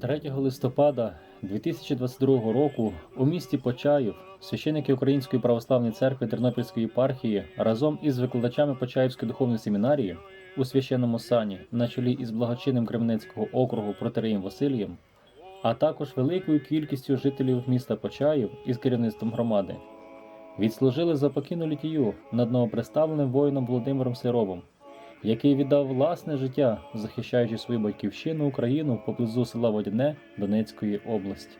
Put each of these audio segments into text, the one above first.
3 листопада 2022 року у місті Почаїв священники Української православної церкви Тернопільської єпархії разом із викладачами Почаївської духовної семінарії у священному сані на чолі із благочинним Кременецького округу Протереєм Василієм, а також великою кількістю жителів міста Почаїв із керівництвом громади, відслужили за покійну літію над новоприставленим воїном Володимиром Сировим, який віддав власне життя, захищаючи свою батьківщину Україну поблизу села Водяне Донецької області.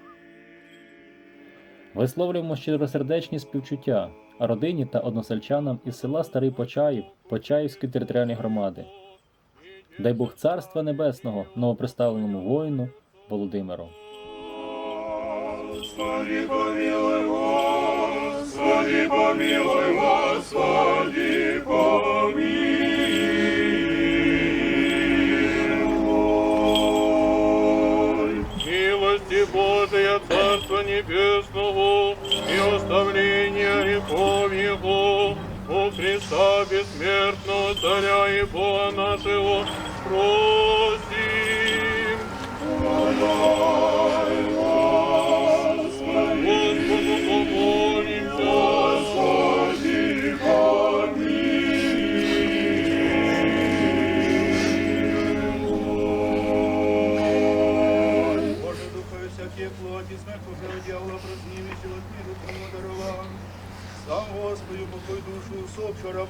Висловлюємо щиросердечні співчуття родині та односельчанам із села Старий Почаїв Почаївської територіальної громади. Дай Бог Царства Небесного новоприставленому воїну Володимиру. Господи, помилуй, Господи, помилуй, Господи, помилуй. Милости Божия, Царства Небесного и оставления грехов Его, у Христа бессмертного Царя и Бога нашего, просим.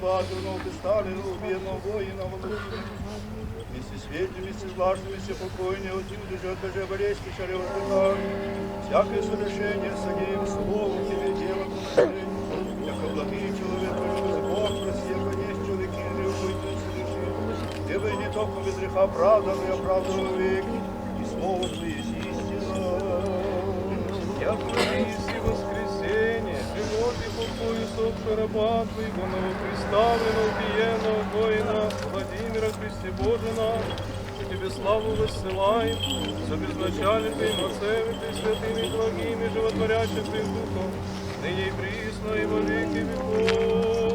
усопшу раба, дурного пистали, убиенного воїна, Володимира. Вместе свете, вместе с блажными, покойнее, от них душа, даже болезни, шаре воздыхал. Всякое совершение садим, словом тебе дело положи. Яко благий человек, через Бог, прости, конечно, человеки, не уходит совершил. Ибо не только без греха правда, но и оправдывал век, и слово Твое есть истина. Яко и воскресенье, живот и покой усопшего раба Твоего, новоприставленного, убиенного воина Владимира Христе Боже наш, и Тебе славу воссылаем, за безначальным Твоим Отцем и Ты святыми благими, животворящим Твоим Духом, ныне и присно и во веки веков.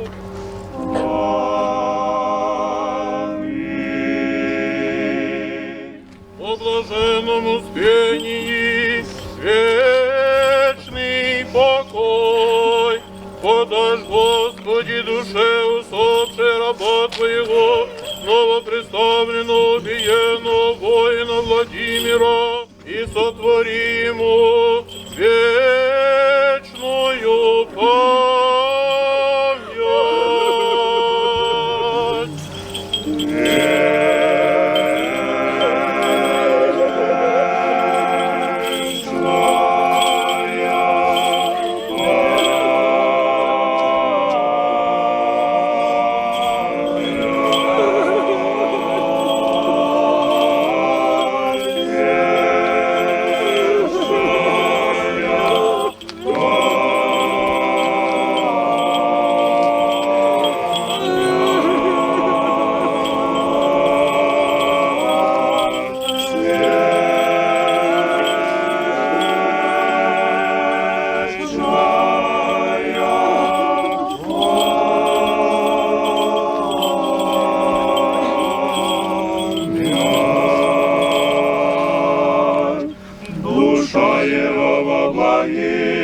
Господи душе усопшей раба Твоего, новопредставленного биенного воина Владимира, и сотвори ему вечную память. Во